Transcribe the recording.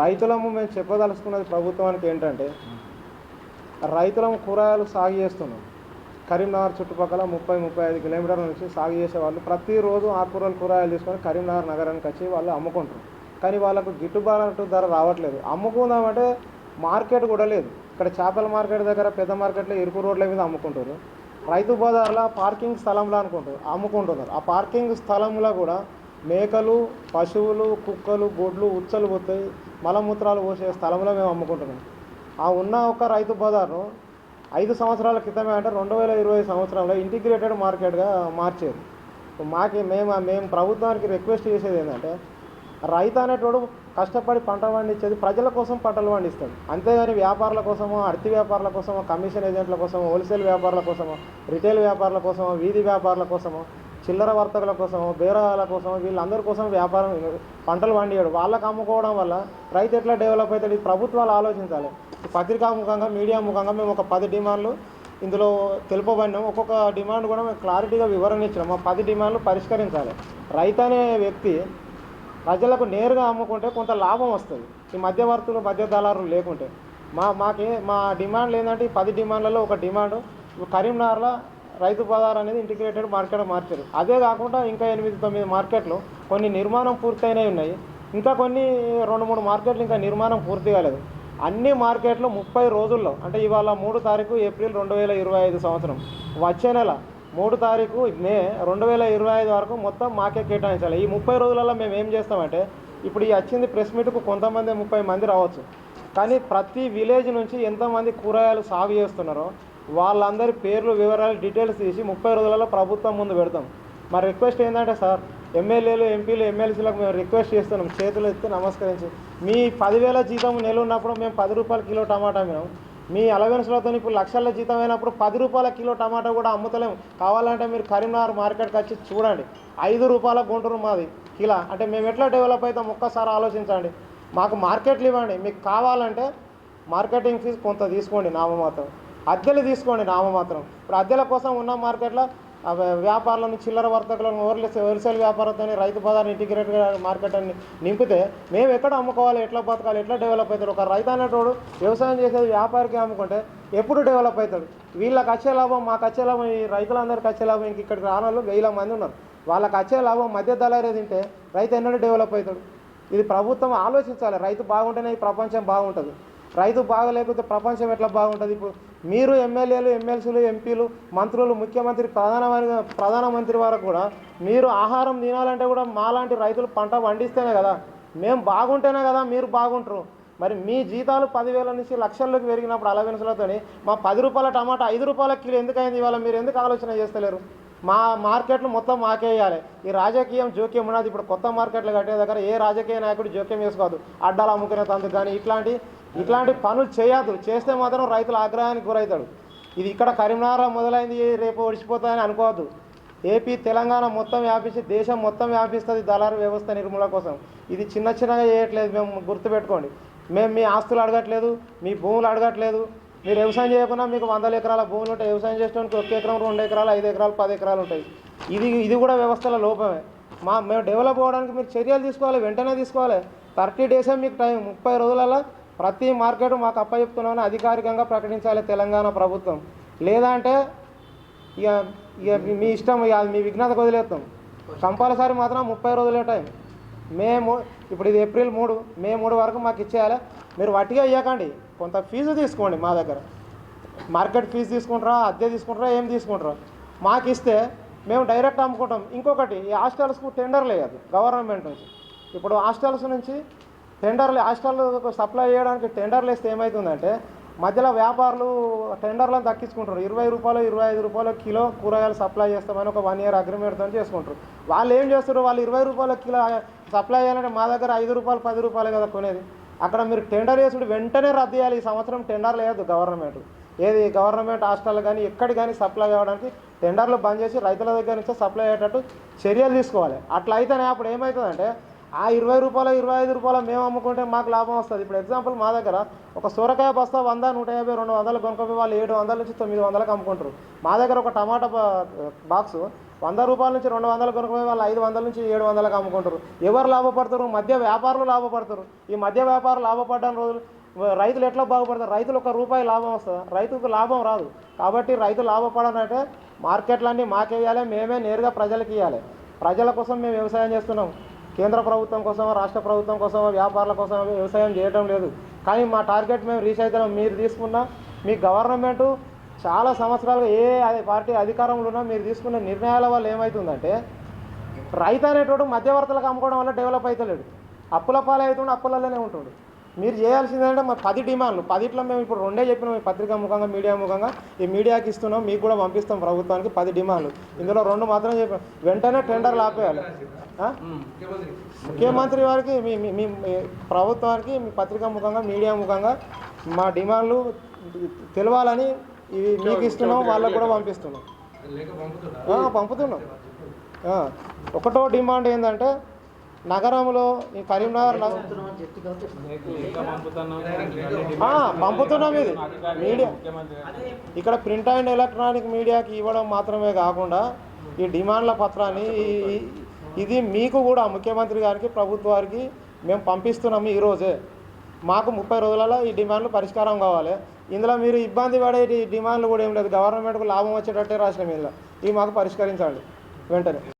రైతులము మేము చెప్పదలుచుకున్నది ప్రభుత్వానికి ఏంటంటే రైతులము కూరగాయలు సాగు చేస్తున్నాం. కరీంనగర్ చుట్టుపక్కల ముప్పై ముప్పై ఐదు కిలోమీటర్ల నుంచి సాగు చేసే వాళ్ళు ప్రతిరోజు ఆకుకూరలు కూరగాయలు తీసుకొని కరీంనగర్ నగరానికి వచ్చి వాళ్ళు అమ్ముకుంటారు. కానీ వాళ్ళకు గిట్టుబాటు ధర రావట్లేదు. అమ్ముకుందామంటే మార్కెట్ కూడా లేదు. ఇక్కడ చేపల మార్కెట్ దగ్గర పెద్ద మార్కెట్లో ఇరుకు రోడ్ల మీద అమ్ముకుంటారు. రైతు బజార్లో పార్కింగ్ స్థలంలో అనుకుంటారు. అమ్ముకుంటున్నారు. ఆ పార్కింగ్ స్థలంలో కూడా మేకలు పశువులు కుక్కలు గొడ్లు ఉచ్చలు పోతాయి. మలమూత్రాలు పోసే స్థలంలో మేము అమ్ముకుంటున్నాం. ఆ ఉన్న ఒక రైతు బజార్ను ఐదు సంవత్సరాల క్రితమే అంటే రెండు వేల ఇరవై సంవత్సరంలో ఇంటిగ్రేటెడ్ మార్కెట్గా మార్చేది. మాకి మేము మేము ప్రభుత్వానికి రిక్వెస్ట్ చేసేది ఏంటంటే రైతు అనేటోడు కష్టపడి పంట పండించేది ప్రజల కోసం పంటలు పండిస్తాడు. అంతేగాని వ్యాపారుల కోసమో అర్థి వ్యాపారుల కోసమో కమిషన్ ఏజెంట్ల కోసమో హోల్సేల్ వ్యాపారుల కోసమో రిటైల్ వ్యాపారుల కోసమో వీధి వ్యాపారుల కోసమో చిల్లర వర్తకుల కోసం బేరాల కోసం వీళ్ళందరి కోసం వ్యాపారం పంటలు పండియాడు వాళ్ళకి అమ్ముకోవడం వల్ల రైతు ఎట్లా డెవలప్ అవుతాడు ప్రభుత్వాలు ఆలోచించాలి. ఈ పత్రికాముఖంగా మీడియా ముఖంగా మేము ఒక పది డిమాండ్లు ఇందులో తెలుపబడినాం. ఒక్కొక్క డిమాండ్ కూడా మేము క్లారిటీగా వివరణ ఇచ్చినాం. ఆ పది డిమాండ్లు పరిష్కరించాలి. రైతు అనే వ్యక్తి ప్రజలకు నేరుగా అమ్ముకుంటే కొంత లాభం వస్తుంది. ఈ మధ్యవర్తులు మధ్య దళారులు లేకుంటే. మా మాకే మా డిమాండ్లు ఏంటంటే ఈ పది డిమాండ్లలో ఒక డిమాండ్ కరీంనగర్లో రైతు బజార్ అనేది ఇంటిగ్రేటెడ్ మార్కెట్ మార్చారు. అదే కాకుండా ఇంకా ఎనిమిది తొమ్మిది మార్కెట్లు కొన్ని నిర్మాణం పూర్తయినవి ఉన్నాయి. ఇంకా కొన్ని రెండు మూడు మార్కెట్లు ఇంకా నిర్మాణం పూర్తి కాలేదు. అన్ని మార్కెట్లు ముప్పై రోజుల్లో అంటే ఇవాళ మూడు తారీఖు ఏప్రిల్ రెండు వేల ఇరవై ఐదు సంవత్సరం వచ్చే నెల మూడు తారీఖు మే రెండు వేల ఇరవై ఐదు వరకు మొత్తం మాకే కేటాయించాలి. ఈ ముప్పై రోజులలో మేము ఏం చేస్తామంటే ఇప్పుడు ఈ వచ్చింది ప్రెస్ మీట్కు కొంతమంది ముప్పై మంది రావచ్చు. కానీ ప్రతి విలేజ్ నుంచి ఎంతమంది కూరగాయలు సాగు చేస్తున్నారో వాళ్ళందరి పేర్లు వివరాలు డీటెయిల్స్ తీసి ముప్పై రోజులలో ప్రభుత్వం ముందు పెడతాం. మా రిక్వెస్ట్ ఏంటంటే సార్ ఎమ్మెల్యేలు ఎంపీలు ఎమ్మెల్సీలకు మేము రిక్వెస్ట్ చేస్తున్నాం. చేతులు ఎత్తి నమస్కరించి. మీ పదివేల జీతం నెల ఉన్నప్పుడు మేము పది రూపాయల కిలో టమాటా మేము మీ అలవెన్స్లతో ఇప్పుడు లక్షల జీతం అయినప్పుడు పది రూపాయల కిలో టమాటా కూడా అమ్ముతలేము కావాలంటే మీరు కరీంనగర్ మార్కెట్కి వచ్చి చూడండి. ఐదు రూపాయల గుంటూరు మాది. కిలా అంటే మేము ఎట్లా డెవలప్ అవుతాం? ఒక్కసారి ఆలోచించండి. మాకు మార్కెట్లు ఇవ్వండి. మీకు కావాలంటే మార్కెటింగ్ ఫీజు కొంత తీసుకోండి. నామమాత్రం. అద్దెలు తీసుకోండి నామమాత్రం ఇప్పుడు అద్దెల కోసం ఉన్న మార్కెట్లో వ్యాపారులను చిల్లర వర్తకులను wholesale wholesale వ్యాపారంతో Rythu Bazar integrated market అని నింపితే మేము ఎక్కడ అమ్ముకోవాలి ఎట్లా బతకాలి ఎట్లా డెవలప్ అవుతారు ఒక రైతు అనేటోడు వ్యవసాయం చేసేది వ్యాపారికి అమ్ముకుంటే ఎప్పుడు డెవలప్ అవుతాడు? వీళ్ళకి వచ్చే లాభం మాకు వచ్చే లాభం ఈ రైతులందరికీ వచ్చే లాభం ఇంక ఇక్కడికి రాని వాళ్ళు వేల మంది ఉన్నారు. వాళ్ళకి వచ్చే లాభం మధ్య దళారే తింటే రైతు ఎన్నడూ డెవలప్ అవుతాడు. ఇది ప్రభుత్వం ఆలోచించాలి. రైతు బాగుంటేనే ఈ ప్రపంచం బాగుంటుంది. రైతు బాగలేకపోతే ప్రపంచం ఎట్లా బాగుంటుంది? ఇప్పుడు మీరు ఎమ్మెల్యేలు ఎమ్మెల్సీలు ఎంపీలు మంత్రులు ముఖ్యమంత్రి ప్రధానమంత్రి ప్రధానమంత్రి వరకు కూడా మీరు ఆహారం తినాలంటే కూడా మాలాంటి రైతులు పంట పండిస్తేనే కదా. మేము బాగుంటేనే కదా మీరు బాగుంటారు. మరి మీ జీతాలు పదివేల నుంచి లక్షల్లోకి పెరిగినప్పుడు అలవెన్సులతో మా పది రూపాయల టమాటా ఐదు రూపాయల కిలో ఎందుకైంది ఇవాళ మీరు ఎందుకు ఆలోచన చేస్తలేరు? మా మార్కెట్లు మొత్తం మాకేయాలి ఈ రాజకీయం జోక్యం ఉన్నది. ఇప్పుడు కొత్త మార్కెట్లు కట్టే దగ్గర ఏ రాజకీయ నాయకుడు జోక్యం చేసుకోవద్దు అడ్డాలు అమ్ముకునే తందుకు కానీ ఇట్లాంటి ఇట్లాంటి పనులు చేయద్దు. చేస్తే మాత్రం రైతుల ఆగ్రహానికి గురవుతాడు. ఇది ఇక్కడ కరీంనగర్ మొదలైంది రేపు ఒడిచిపోతుందని అనుకోవద్దు. ఏపీ తెలంగాణ మొత్తం వ్యాపించి దేశం మొత్తం వ్యాపిస్తుంది దళారు వ్యవస్థ నిర్మూలన కోసం. ఇది చిన్న చిన్నగా చేయట్లేదు మేము గుర్తుపెట్టుకోండి. మేము మీ ఆస్తులు అడగట్లేదు మీ భూములు అడగట్లేదు. మీరు వ్యవసాయం చేయకుండా మీకు వందల ఎకరాల భూములు ఉంటాయి. వ్యవసాయం చేసేవానికి ఒక ఎకరం రెండు ఎకరాలు ఐదు ఎకరాలు పది ఎకరాలు ఉంటాయి. ఇది ఇది కూడా వ్యవస్థల లోపమే. మా మేము డెవలప్ అవ్వడానికి మీరు చర్యలు తీసుకోవాలి వెంటనే తీసుకోవాలి. థర్టీ డేసే మీకు టైం ముప్పై రోజులలో ప్రతి మార్కెట్ మాకు అప్పచెప్తున్నామని అధికారికంగా ప్రకటించాలి తెలంగాణ ప్రభుత్వం. లేదంటే ఇక ఇక మీ- ఇష్టం ఇక అది మీ విఘ్నతకు వదిలేస్తాం. కంపల్సరీ మాత్రం ముప్పై రోజులే టైం. మే మూ ఇప్పుడు ఇది ఏప్రిల్ మూడు మే మూడు వరకు మాకు ఇచ్చేయాలి. మీరు వట్టిగా ఇవ్వకండి కొంత ఫీజు తీసుకోండి మా దగ్గర. మార్కెట్ ఫీజు తీసుకుంటారా అద్దె తీసుకుంటారా ఏం తీసుకుంటారా? మాకు ఇస్తే మేము డైరెక్ట్ అమ్ముకుంటాం. ఇంకొకటి ఈ హాస్టల్స్కు టెండర్ లేదు గవర్నమెంట్ నుంచి. ఇప్పుడు హాస్టల్స్ నుంచి టెండర్లు హాస్టల్ సప్లై చేయడానికి టెండర్లు వేస్తే ఏమవుతుందంటే మధ్యలో వ్యాపారులు టెండర్లను దక్కించుకుంటారు. ఇరవై రూపాయలు ఇరవై ఐదు రూపాయలు కిలో కూరగాయలు సప్లై చేస్తామని ఒక వన్ ఇయర్ అగ్రిమెంట్తో చేసుకుంటారు. వాళ్ళు ఏం చేస్తారు వాళ్ళు ఇరవై రూపాయల కిలో సప్లై చేయాలంటే మా దగ్గర ఐదు రూపాయలు పది రూపాయలు కదా కొనేది. అక్కడ మీరు టెండర్ చేసుడు వెంటనే రద్దు చేయాలి. ఈ సంవత్సరం టెండర్ లేదు గవర్నమెంట్. ఏది గవర్నమెంట్ హాస్టల్ కానీ ఎక్కడి కానీ సప్లై అవ్వడానికి టెండర్లు బంద్ చేసి రైతుల దగ్గర నుంచి సప్లై అయ్యేటట్టు చర్యలు తీసుకోవాలి. అట్లా అయితేనే అప్పుడు ఏమవుతుందంటే ఆ ఇరవై రూపాయలు ఇరవై ఐదు రూపాయలు మేము అమ్ముకుంటే మాకు లాభం వస్తుంది. ఇప్పుడు ఎగ్జాంపుల్ మా దగ్గర ఒక సొరకాయ బస్తా వంద నూట యాభై రెండు వందలు కొనుక్కోపోయి వాళ్ళు ఏడు వందల నుంచి తొమ్మిది వందలకు అమ్ముకుంటారు. మా దగ్గర ఒక టమాటా బాక్స్ వంద రూపాయల నుంచి రెండు వందలు కొనుక్కునే వాళ్ళు ఐదు వందల నుంచి ఏడు వందలకు అమ్ముకుంటారు. ఎవరు లాభపడతారు? మధ్య వ్యాపారులు లాభపడతారు. ఈ మధ్య వ్యాపారులు లాభపడ్డ రోజులు రైతులు ఎట్లా బాగుపడతారు? రైతులు ఒక రూపాయి లాభం వస్తుంది. రైతుకు లాభం రాదు. కాబట్టి రైతు లాభపడాలంటే మార్కెట్లన్నీ మాకే ఇవ్వాలి మేమే నేరుగా ప్రజలకు ఇవ్వాలి ప్రజల కోసం మేము వ్యవసాయం చేస్తున్నాం. కేంద్ర ప్రభుత్వం కోసమో రాష్ట్ర ప్రభుత్వం కోసమో వ్యాపారాల కోసం వ్యవసాయం చేయడం లేదు. కానీ మా టార్గెట్ మేము రీచ్ అవుతున్నాం మీరు తీసుకున్న మీ గవర్నమెంట్ చాలా సంవత్సరాలుగా ఏ పార్టీ అధికారంలో ఉన్నా మీరు తీసుకున్న నిర్ణయాల వల్ల ఏమవుతుందంటే రైతు అనేటోడు మధ్యవర్తులకు అమ్ముకోవడం వల్ల డెవలప్ అవుతలేడు అప్పుల పాలు అవుతుండే అప్పులలోనే ఉంటాడు. మీరు చేయాల్సింది ఏంటంటే మా పది డిమాండ్లు. పదిట్లో మేము ఇప్పుడు రెండే చెప్పినాం ఈ పత్రికా ముఖంగా మీడియా ముఖంగా. ఈ మీడియాకి ఇస్తున్నాం మీకు కూడా పంపిస్తాం ప్రభుత్వానికి పది డిమాండ్లు. ఇందులో రెండు మాత్రం చెప్పాం. వెంటనే టెండర్లు ఆపేయాలి? ముఖ్యమంత్రి వారికి మీ మీ- ప్రభుత్వానికి మీ పత్రికా ముఖంగా మీడియా ముఖంగా మా డిమాండ్లు తెలవాలని ఇవి మీకు ఇస్తున్నాం వాళ్ళకు కూడా పంపిస్తున్నాం. పంపుతున్నాం. ఒకటో డిమాండ్ ఏంటంటే నగరంలో ఈ కరీంనగర్ పంపుతున్నాం ఇది. మీడియా. ఇక్కడ ప్రింట్ అండ్ ఎలక్ట్రానిక్ మీడియాకి ఇవ్వడం మాత్రమే కాకుండా ఈ డిమాండ్ల పత్రాన్ని ఇది మీకు కూడా ముఖ్యమంత్రి గారికి ప్రభుత్వానికి మేము పంపిస్తున్నాము ఈరోజే మాకు ముప్పై రోజులలో ఈ డిమాండ్లు పరిష్కారం కావాలి. ఇందులో మీరు ఇబ్బంది పడే ఈ డిమాండ్లు కూడా ఏం లేదు. గవర్నమెంట్కు లాభం వచ్చేటట్టే రాసిన మీద ఇవి మాకు పరిష్కరించండి వెంటనే.